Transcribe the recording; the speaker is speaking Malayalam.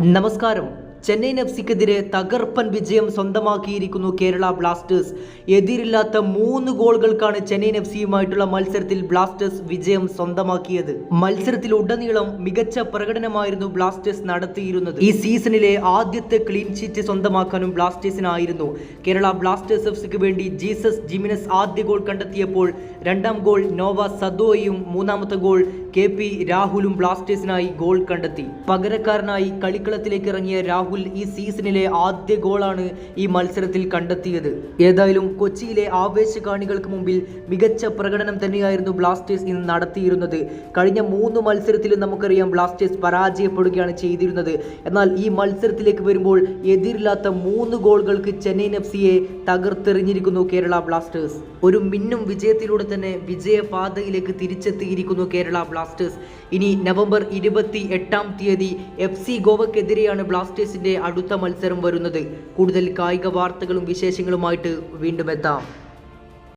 നമസ്കാരം. ചെന്നൈയിൻ എഫ് സിക്കെതിരെ തകർപ്പൻ വിജയം സ്വന്തമാക്കിയിരിക്കുന്നു കേരള ബ്ലാസ്റ്റേഴ്സ്. എതിരില്ലാത്ത മൂന്ന് ഗോളുകൾക്കാണ് ചെന്നൈയിൻ എഫ് സിയുമായിട്ടുള്ള മത്സരത്തിൽ ബ്ലാസ്റ്റേഴ്സ് വിജയം സ്വന്തമാക്കിയത്. മത്സരത്തിൽ ഉടനീളം മികച്ച പ്രകടനമായിരുന്നു ബ്ലാസ്റ്റേഴ്സ് നടത്തിയിരുന്നത്. ഈ സീസണിലെ ആദ്യത്തെ ക്ലീൻ ഷീറ്റ് സ്വന്തമാക്കാനും ബ്ലാസ്റ്റേഴ്സിനായിരുന്നു. കേരള ബ്ലാസ്റ്റേഴ്സ് എഫ് സിക്ക് വേണ്ടി ജീസസ് ജിമിനസ് ആദ്യ ഗോൾ കണ്ടെത്തിയപ്പോൾ രണ്ടാം ഗോൾ നോവ സദോയും മൂന്നാമത്തെ ഗോൾ കെ പി രാഹുലും ബ്ലാസ്റ്റേഴ്സിനായി ഗോൾ കണ്ടെത്തി. പകരക്കാരനായി കളിക്കളത്തിലേക്ക് ഇറങ്ങിയ രാഹുൽ ഈ സീസണിലെ ആദ്യ ഗോളാണ് ഈ മത്സരത്തിൽ കണ്ടെത്തിയത്. ഏതായാലും കൊച്ചിയിലെ ആവേശകാണികൾക്ക് മുമ്പിൽ മികച്ച പ്രകടനം തന്നെയായിരുന്നു ബ്ലാസ്റ്റേഴ്സ് ഇന്ന് നടത്തിയിരുന്നത്. കഴിഞ്ഞ മൂന്ന് മത്സരത്തിലും നമുക്കറിയാം ബ്ലാസ്റ്റേഴ്സ് പരാജയപ്പെടുകയാണ് ചെയ്തിരുന്നത്. എന്നാൽ ഈ മത്സരത്തിലേക്ക് വരുമ്പോൾ എതിരില്ലാത്ത മൂന്ന് ഗോളുകൾക്ക് ചെന്നൈയിൻ എഫ് സിയെ തകർത്തെറിഞ്ഞിരിക്കുന്നു കേരള ബ്ലാസ്റ്റേഴ്സ് ഒരു മിന്നും വിജയത്തിലൂടെ തന്നെ വിജയപാതയിലേക്ക് തിരിച്ചെത്തിയിരിക്കുന്നു കേരള ബ്ലാസ്റ്റേഴ്സ് ഇനി നവംബർ ഇരുപത്തി എട്ടാം തീയതി എഫ് സി ഗോവക്കെതിരെയാണ് ബ്ലാസ്റ്റേഴ്സിന്റെ അടുത്ത മത്സരം വരുന്നത്. കൂടുതൽ കായിക വാർത്തകളും വിശേഷങ്ങളുമായിട്ട് വീണ്ടും എത്താം.